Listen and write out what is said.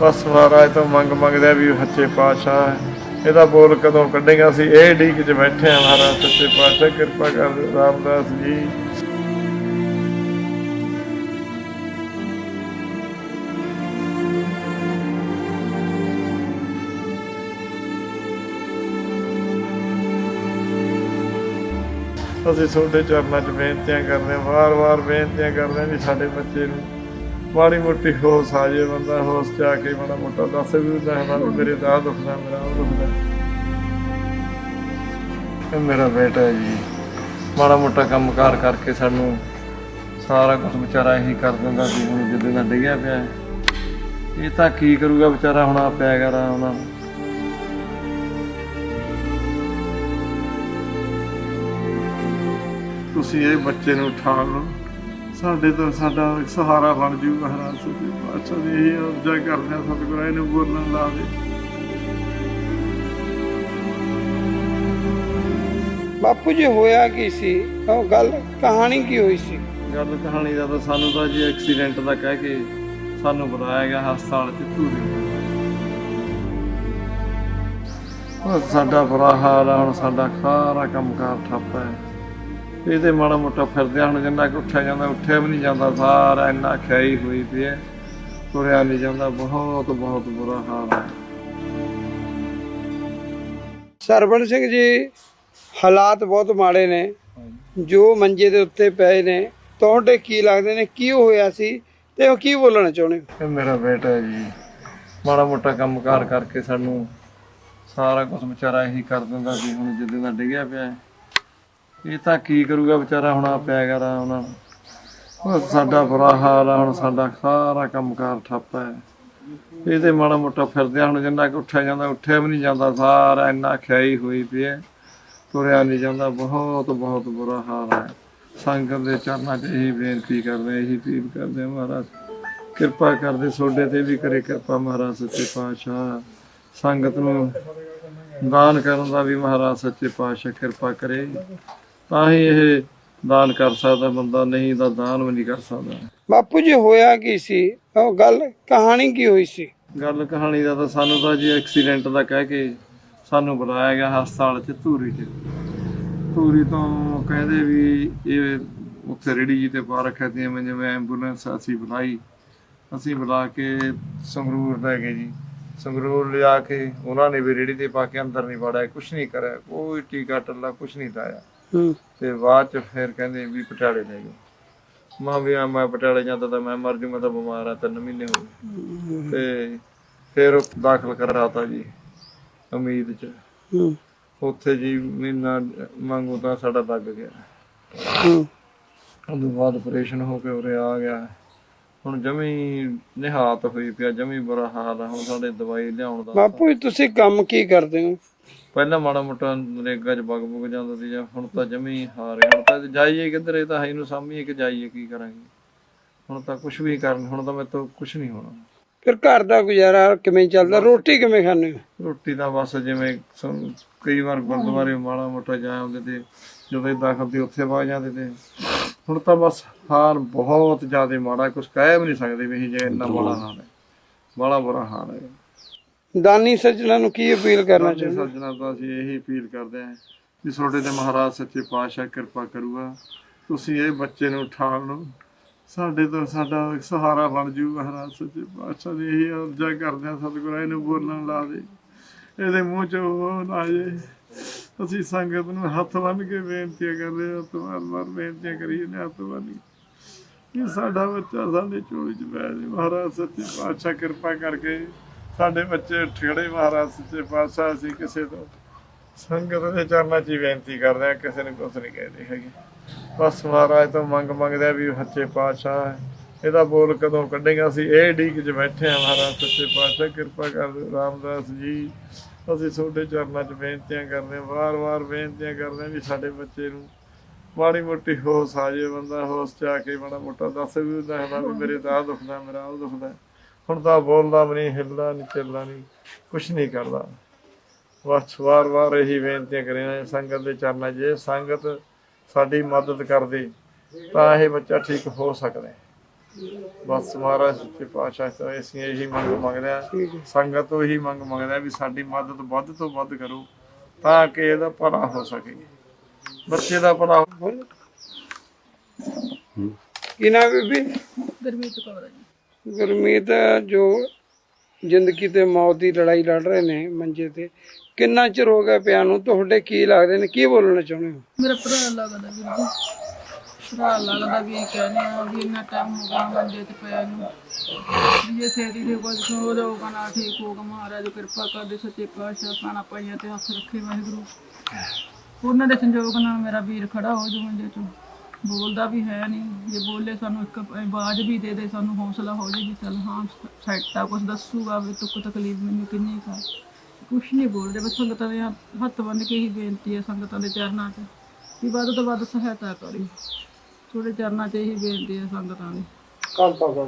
ਬਸ ਮਹਾਰਾਜ ਤੋਂ ਮੰਗ ਮੰਗਦੇ ਆ ਵੀ ਸੱਚੇ ਪਾਤਸ਼ਾਹ ਇਹਦਾ ਬੋਲ ਕਦੋਂ ਕੱਢੇਗਾ ਅਸੀਂ ਇਹ ਢੀਕ 'ਚ ਬੈਠੇ ਆ ਮਹਾਰਾਜ, ਸੱਚੇ ਪਾਤਸ਼ਾਹ, ਕਿਰਪਾ ਕਰ ਰਾਮਦਾਸ ਜੀ। ਅਸੀਂ ਤੁਹਾਡੇ ਚਰਨਾਂ 'ਚ ਬੇਨਤੀਆਂ ਕਰਦੇ ਹਾਂ ਵਾਰ-ਵਾਰ ਬੇਨਤੀਆਂ ਕਰਦੇ ਹਾਂ ਵੀ ਸਾਡੇ ਬੱਚੇ ਨੂੰ ਮਾੜੀ ਮੋਟੀ ਹੋਸ਼ ਆ ਜੇ ਬੰਦਾ, ਹੋਸ਼ ਚ ਆ ਕੇ ਮਾੜਾ ਮੋਟਾ ਦੱਸ ਵੀ ਦੱਸਦਾ ਵੀ ਮੇਰੇ ਦਾ ਦੁਖਦਾ ਮੇਰਾ ਉਹ ਦੁਖਦਾ ਇਹ ਮੇਰਾ ਬੇਟਾ ਹੈ ਜੀ। ਮਾੜਾ ਮੋਟਾ ਕੰਮਕਾਰ ਕਰਕੇ ਸਾਨੂੰ ਸਾਰਾ ਕੁਝ ਵਿਚਾਰਾ ਇਹੀ ਕਰ ਦਿੰਦਾ ਸੀ, ਹੁਣ ਜਿੱਦੇ ਦਾ ਡਿੱਗਿਆ ਪਿਆ ਹੈ। ਇਹ ਤਾਂ ਕੀ ਕਰੂਗਾ ਵਿਚਾਰਾ, ਹੁਣ ਆ ਪਿਆ ਗਾ ਆਰਾਮ ਨਾਲ। ਤੁਸੀਂ ਇਹ ਬੱਚੇ ਨੂੰ ਉਠਾ ਲਓ। ਸਾਡੇ ਤੋਂ ਸਾਡਾ ਇੱਕ ਸਹਾਰਾ ਬਣ ਜੂ ਮਹਾਰਾਜ ਸੱਚੇ ਪਾਤਸ਼ਾਹ ਦੀ ਇਹ ਅਰਜ਼ਾ ਕਰਦੇ ਆ ਸਤਿਗੁਰਾਂ ਇਹਨੂੰ ਬੋਲਣ ਲਾ ਦੇ। ਬਾਪੂ ਜੀ ਹੋਇਆ ਕੀ ਸੀ? ਉਹ ਗੱਲ ਕਹਾਣੀ ਕੀ ਹੋਈ ਸੀ? ਗੱਲ ਕਹਾਣੀ ਦਾ ਤਾਂ ਸਾਨੂੰ ਤਾਂ ਜੀ ਐਕਸੀਡੈਂਟ ਦਾ ਕਹਿ ਕੇ ਸਾਨੂੰ ਬੁਲਾਇਆ ਗਿਆ ਹਸਪਤਾਲ ਚ ਧੂਰੀ ਉਹ ਸਾਡਾ ਬੁਰਾ ਹਾਲ ਆ ਹੁਣ ਸਾਡਾ ਸਾਰਾ ਕੰਮਕਾਰ ਠੱਪ ਹੈ। ਇਹਦੇ ਮਾੜਾ ਮੋਟਾ ਫਿਰਦਿਆਂ ਹੁਣ ਜਿੰਨਾ ਕਿ ਉੱਠਿਆ ਜਾਂਦਾ ਉੱਠਿਆ ਵੀ ਨਹੀਂ ਜਾਂਦਾ ਸਾਰਾ ਇੰਨਾ ਖਿਆਈ ਹੋਈ ਪਈ ਹੈ। ਤੁਰਿਆ ਨਹੀਂ ਜਾਂਦਾ ਬਹੁਤ ਬਹੁਤ ਬੁਰਾ ਹਾਲ ਹੈ। ਸਰਵਣ ਸਿੰਘ ਜੀ ਹਾਲਾਤ ਬਹੁਤ ਮਾੜੇ ਨੇ। ਜੋ ਮੰਜੇ ਦੇ ਉੱਤੇ ਪਏ ਨੇ ਤੁਹਾਡੇ ਕੀ ਲੱਗਦੇ ਨੇ ਕੀ ਹੋਇਆ ਸੀ ਤੇ ਉਹ ਕੀ ਬੋਲਣਾ ਚਾਹੁੰਦੇ ਇਹ ਮੇਰਾ ਬੇਟਾ ਜੀ। ਮਾੜਾ ਮੋਟਾ ਕੰਮਕਾਰ ਕਰਕੇ ਸਾਨੂੰ ਸਾਰਾ ਕੁਝ ਵਿਚਾਰਾ ਇਹੀ ਕਰ ਦਿੰਦਾ ਸੀ ਹੁਣ ਜਿੱਦੇ ਦਾ ਡਿੱਗਿਆ ਪਿਆ ਹੈ। ਇਹ ਤਾਂ ਕੀ ਕਰੂਗਾ ਵਿਚਾਰਾ ਹੁਣ ਆ ਪਿਆ ਗਾ ਆਰਾਮ ਨਾਲ ਉਹ ਸਾਡਾ ਬੁਰਾ ਹਾਲ ਆ, ਹੁਣ ਸਾਡਾ ਸਾਰਾ ਕੰਮਕਾਰ ਠੱਪ ਹੈ। ਇਹਦੇ ਮਾੜਾ ਮੋਟਾ ਫਿਰਦਿਆਂ ਹੁਣ ਜਿੰਨਾ ਕਿ ਉੱਠਿਆ ਜਾਂਦਾ, ਉੱਠਿਆ ਵੀ ਨਹੀਂ ਜਾਂਦਾ, ਸਾਰਾ ਇੰਨਾ ਖਿਆਈ ਹੋਈ ਪਿਆ ਤੁਰਿਆ ਨਹੀਂ ਜਾਂਦਾ, ਬਹੁਤ ਬਹੁਤ ਬੁਰਾ ਹਾਲ ਹੈ। ਸੰਗਤ ਦੇ ਚਰਨਾਂ 'ਚ ਇਹੀ ਬੇਨਤੀ ਕਰਦੇ, ਇਹੀ ਅਪੀਲ ਕਰਦੇ, ਮਹਾਰਾਜ, ਕਿਰਪਾ ਕਰਦੇ ਸੋਡੇ ਤੇ ਵੀ ਕਰੇ ਕਿਰਪਾ, ਮਹਾਰਾਜ, ਸੱਚੇ ਪਾਤਸ਼ਾਹ। ਸੰਗਤ ਨੂੰ ਦਾਨ ਕਰਨ ਦਾ ਵੀ ਮਹਾਰਾਜ, ਸੱਚੇ ਪਾਤਸ਼ਾਹ ਕਿਰਪਾ ਕਰੇ। ਤਾਂ ਹੀ ਇਹ ਦਾਨ ਕਰ ਸਕਦਾ ਬੰਦਾ ਨਹੀਂ ਤਾਂ ਦਾਨ ਵੀ ਨਹੀਂ ਕਰ ਸਕਦਾ। ਬਾਪੂ ਜੀ ਹੋਇਆ ਕੀ ਸੀ? ਉਹ ਗੱਲ ਕਹਾਣੀ ਕੀ ਹੋਈ ਸੀ? ਗੱਲ ਕਹਾਣੀ ਦਾ ਤਾਂ ਸਾਨੂੰ ਤਾਂ ਜੀ ਐਕਸੀਡੈਂਟ ਦਾ ਕਹਿ ਕੇ ਸਾਨੂੰ ਬੁਲਾਇਆ ਗਿਆ ਹਸਪਤਾਲ 'ਚ ਧੂਰੀ 'ਚ ਧੂਰੀ ਤੋਂ ਕਹਿੰਦੇ ਵੀ ਇਹ ਉੱਥੇ ਰੇੜੀ ਜੀ ਤੇ ਪਾ ਰੱਖਿਆ ਤੇ ਜਿਵੇਂ ਜਿਵੇਂ ਐਂਬੂਲੈਂਸ ਅਸੀਂ ਬੁਲਾਈ। ਅਸੀਂ ਬੁਲਾ ਕੇ ਸੰਗਰੂਰ ਲੈ ਗਏ ਜੀ। ਸੰਗਰੂਰ ਲਿਆ ਕੇ ਉਹਨਾਂ ਨੇ ਵੀ ਰੇੜੀ ਤੇ ਪਾ ਕੇ ਅੰਦਰ ਨਹੀਂ ਵੜਾਇਆ ਕੁਛ ਨਹੀਂ ਕਰਿਆ ਕੋਈ ਟੀਕਾ ਟੱਲਾ ਕੁਛ ਨਹੀਂ ਲਾਇਆ। ਹੂੰ। ਤੇ ਬਾਅਦ ਚ ਫਿਰ ਕਹਿੰਦੇ ਵੀ ਪਟਿਆਲੇ ਲੈ ਗਏ ਮਾਂ ਵੀ ਆ ਮੈਂ ਪਟਿਆਲੇ ਜਾਂਦਾ ਤਾਂ ਮੈਂ ਮਰ ਜੂ ਮੈਂ ਤਾਂ ਬਿਮਾਰ ਆ ਤਿੰਨ ਮਹੀਨੇ ਹੋ ਗਏ। ਤੇ ਫਿਰ ਦਾਖਲ ਕਰਾਤਾ ਜੀ ਉਮੀਦ ਚ। ਹੂੰ। ਉੱਥੇ ਜੀ ਮਹੀਨਾ ਮੰਗੂ ਤਾਂ ਸਾਡਾ ਲੱਗ ਗਿਆ। ਹੂੰ। ਉਦੋਂ ਬਾਅਦ ਆਪਰੇਸ਼ਨ ਹੋ ਕੇ ਉਰੇ ਆ ਗਿਆ। ਹੁਣ ਜਮੀ ਨਿਹਾਤ ਹੋਈ ਪਿਆ ਜਮੀ ਬੁਰਾ ਹਾਲ ਆ। ਹੁਣ ਸਾਡੇ ਦਵਾਈ ਲਿਆਉਣ ਦਾ ਬਾਪੂ ਜੀ ਤੁਸੀਂ ਕੰਮ ਕੀ ਕਰਦੇ ਹੋ? ਪਹਿਲਾਂ ਮਾੜਾ ਮੋਟਾ ਨਰੇਗਾ ਚ ਬਗ ਬੁਗ ਜਾਂਦਾ ਸੀ ਜਾਂ ਹੁਣ ਤਾਂ ਜਮੀ ਹਾਰੇ ਹੁਣ ਤਾਂ ਜਾਈਏ ਕਿੱਧਰ ਇਹ ਤਾਂ ਹੈ ਨੂੰ ਸਾਹਮਣੇ ਕਿ ਜਾਈਏ ਕੀ ਕਰਾਂਗੇ। ਹੁਣ ਤਾਂ ਕੁਝ ਵੀ ਕਰਨ ਹੁਣ ਤਾਂ ਮੇਰੇ ਤੋਂ ਕੁਝ ਨਹੀਂ ਹੋਣਾ। ਫਿਰ ਘਰ ਦਾ ਗੁਜ਼ਾਰਾ ਕਿਵੇਂ ਚੱਲਦਾ? ਰੋਟੀ ਕਿਵੇਂ ਖਾਂਦੇ ਹੋ? ਰੋਟੀ ਦਾ ਬਸ ਜਿਵੇਂ ਕਈ ਵਾਰ ਗੁਰਦੁਆਰੇ ਮਾੜਾ ਮੋਟਾ ਜਾ ਆਉਂਦੇ ਤੇ ਜਦੋਂ ਦਾਖਲ ਤੇ ਉੱਥੇ ਵਾ ਜਾਂਦੇ ਤੇ ਹੁਣ ਤਾਂ ਬਸ ਹਾਲ ਬਹੁਤ ਜ਼ਿਆਦਾ ਮਾੜਾ ਕੁਝ ਕਹਿ ਵੀ ਨਹੀਂ ਸਕਦੇ ਵੀ ਇਹ ਜੇ ਇੰਨਾ ਮਾੜਾ ਹਾਲ ਹੈ। ਬੜਾ ਬੁਰਾ ਹਾਲ ਹੈ। ਦਾਨੀ ਸੱਜਣਾ ਨੂੰ ਕੀ ਅਪੀਲ ਕਰਨਾ ਚਾਹੁੰਦੇ ਸੱਜਣਾ ਤਾਂ ਅਸੀਂ ਇਹੀ ਅਪੀਲ ਕਰਦੇ ਹਾਂ ਕਿ ਤੁਹਾਡੇ ਤੇ ਮਹਾਰਾਜ ਸੱਚੇ ਪਾਤਸ਼ਾਹ ਕਿਰਪਾ ਕਰੂਗਾ। ਤੁਸੀਂ ਇਹ ਬੱਚੇ ਨੂੰ ਉਠਾ ਲਓ ਸਾਡੇ ਤੋਂ ਸਾਡਾ ਸਹਾਰਾ ਬਣ ਜੂ ਮਹਾਰਾਜ ਸੱਚੇ ਪਾਤਸ਼ਾਹ ਦੀ। ਇਹੀ ਅਰਜ਼ਾ ਕਰਦੇ ਹਾਂ ਸਤਿਗੁਰਾਂ ਇਹਨੂੰ ਬੋਲਣ ਲਾ ਦੇ। ਇਹਦੇ ਮੂੰਹ ਚ ਨਾ ਜੇ ਅਸੀਂ ਸੰਗਤ ਨੂੰ ਹੱਥ ਬੰਨ ਕੇ ਬੇਨਤੀਆਂ ਕਰਦੇ ਹਾਂ ਤੋਂ ਵਾਰ ਬੇਨਤੀਆਂ ਕਰੀ ਨੇ ਹੱਥ ਬੰਨ ਕੇ। ਕਿ ਸਾਡਾ ਬੱਚਾ ਸਾਡੇ ਝੋਲੀ ਚ ਬਹਿ ਜਾਏ ਮਹਾਰਾਜ ਸੱਚੇ ਪਾਤਸ਼ਾਹ ਕਿਰਪਾ ਕਰਕੇ ਸਾਡੇ ਬੱਚੇ ਠੇੜੇ ਮਹਾਰਾਜ ਸੱਚੇ ਪਾਤਸ਼ਾਹ ਅਸੀਂ ਕਿਸੇ ਤੋਂ ਸੰਗਤ ਦੇ ਚਰਨਾਂ 'ਚ ਹੀ ਬੇਨਤੀ ਕਰਦੇ ਆ ਕਿਸੇ ਨੂੰ ਕੁਛ ਨਹੀਂ ਕਹਿੰਦੇ ਹੈਗੇ। ਬਸ ਮਹਾਰਾਜ ਤੋਂ ਮੰਗ ਮੰਗਦੇ ਆ ਵੀ ਸੱਚੇ ਪਾਤਸ਼ਾਹ ਇਹਦਾ ਬੋਲ ਕਦੋਂ ਕੱਢੇਗਾ? ਅਸੀਂ ਇਹ ਢੀਕ 'ਚ ਬੈਠੇ ਆ ਮਹਾਰਾਜ, ਸੱਚੇ ਪਾਤਸ਼ਾਹ, ਕਿਰਪਾ ਕਰ ਰਾਮਦਾਸ ਜੀ। ਅਸੀਂ ਤੁਹਾਡੇ ਚਰਨਾਂ 'ਚ ਬੇਨਤੀਆਂ ਕਰਦੇ ਆ ਵਾਰ-ਵਾਰ ਬੇਨਤੀਆਂ ਕਰਦੇ ਆ ਵੀ ਸਾਡੇ ਬੱਚੇ ਨੂੰ ਮਾੜੀ ਮੋਟੀ ਹੋਸ਼ ਆ ਜੇ ਬੰਦਾ, ਹੋਸ਼ ਚ ਆ ਕੇ ਮਾੜਾ ਮੋਟਾ ਦੱਸ ਵੀ ਦੱਸਦਾ ਮੇਰੇ ਤਾਂ ਆਹ ਦੁਖਦਾ ਮੇਰਾ ਉਹ ਦੁਖਦਾ ਹੁਣ ਤਾਂ ਬੋਲਦਾ ਵੀ ਨਹੀਂ ਹਿੱਲਦਾ ਨਹੀਂ ਚੱਲਦਾ ਨਹੀਂ ਕੁਛ ਨਹੀਂ ਕਰਦਾ। ਬਸ ਵਾਰ ਵਾਰ ਇਹੀ ਬੇਨਤੀਆਂ ਕਰੀਆਂ ਸੰਗਤ ਦੇ ਚਰਨਾਂ 'ਚ ਜੇ ਸੰਗਤ ਸਾਡੀ ਮਦਦ ਕਰਦੇ ਤਾਂ ਇਹ ਬੱਚਾ ਠੀਕ ਹੋ ਸਕਦਾ। ਬਸ ਮਹਾਰਾਜ ਸੱਚੇ ਪਾਤਸ਼ਾਹ ਤੋਂ ਅਸੀਂ ਇਹੀ ਮੰਗ ਮੰਗਦੇ ਆ ਸੰਗਤ ਤੋਂ ਇਹੀ ਮੰਗ ਮੰਗਦੇ ਆ ਵੀ ਸਾਡੀ ਮਦਦ ਵੱਧ ਤੋਂ ਵੱਧ ਕਰੋ ਤਾਂ ਕਿ ਇਹਦਾ ਭਲਾ ਹੋ ਸਕੇ। ਬੱਚੇ ਦਾ ਭਲਾ ਹੋ- ਕੀ ਨਾਮ ਹੈ ਬੀਬੀ? ਗਰਮੀਤ ਕੌਰ ਜੀ। ਗੁਰਮੀਤ ਜੋ ਜ਼ਿੰਦਗੀ ਤੇ ਮੌਤ ਦੀ ਲੜਾਈ ਲੜ ਰਹੇ ਨੇ ਮੰਜੇ ਤੇ। ਕਿੰਨਾ ਚਿਰ ਹੋ ਗਿਆ ਪਿਆ ਨੂੰ? ਤੁਹਾਡੇ ਕੀ ਲੱਗਦੇ ਨੇ? ਕੀ ਬੋਲਣਾ ਚਾਹੁੰਦੇ ਹੋ? ਮੇਰਾ ਭਰਾ ਲੱਗਦਾ ਵੀਰ ਜੀ। ਭਰਾ ਲੱਗਦਾ ਵੀ ਇਹ ਕਹਿੰਦੇ ਆ ਵੀ ਇੰਨਾ ਟਾਈਮ ਹੋ ਗਿਆ ਮੰਜੇ ਤੇ ਪਿਆ ਨੂੰ। ਵੀ ਇਹ ਛੇਤੀ ਦੇ ਕੁਝ ਹੋ ਜਾਊਗਾ ਨਾ ਠੀਕ ਹੋਊਗਾ, ਮਹਾਰਾਜ ਕਿਰਪਾ ਕਰਦੇ ਸੱਚੇ ਪਾਤਸ਼ਾਹ ਪਾਣਾ ਪਾਈਆਂ ਤੇ ਹੱਥ ਰੱਖੇ ਵਾਹਿਗੁਰੂ। ਉਹਨਾਂ ਦੇ ਸੰਜੋਗ ਨਾਲ ਮੇਰਾ ਵੀਰ ਖੜਾ ਹੋ ਜੂ ਮੰਜੇ ਤੋਂ ਬੋਲਦਾ ਵੀ ਹੈ ਨਹੀਂ। ਜੇ ਬੋਲੇ ਸਾਨੂੰ ਇੱਕ ਆਵਾਜ਼ ਵੀ ਦੇ ਦੇ ਸਾਨੂੰ ਹੌਸਲਾ ਹੋ ਜੇ ਵੀ ਚੱਲ ਹਾਂ ਸੈੱਟਾ ਕੁਝ ਦੱਸੂਗਾ ਵੀ ਤੁੱਕ ਤਕਲੀਫ ਮੈਨੂੰ ਕਿੰਨੀ ਕਾ ਕੁਛ ਨਹੀਂ ਬੋਲਦੇ ਬਸ ਸੰਗਤਾਂ ਦੇ ਹੱਥ ਬੰਨ ਕੇ ਹੀ ਬੇਨਤੀ ਹੈ ਸੰਗਤਾਂ ਦੇ ਚਰਨਾਂ 'ਚ ਵੀ ਵੱਧ ਤੋਂ ਵੱਧ ਸਹਾਇਤਾ ਕਰੀ। ਤੁਹਾਡੇ ਚਰਨਾਂ 'ਚ ਇਹੀ ਬੇਨਤੀ ਹੈ ਸੰਗਤਾਂ ਦੀ। ਕਾਲ ਪਾਉਂਦਾ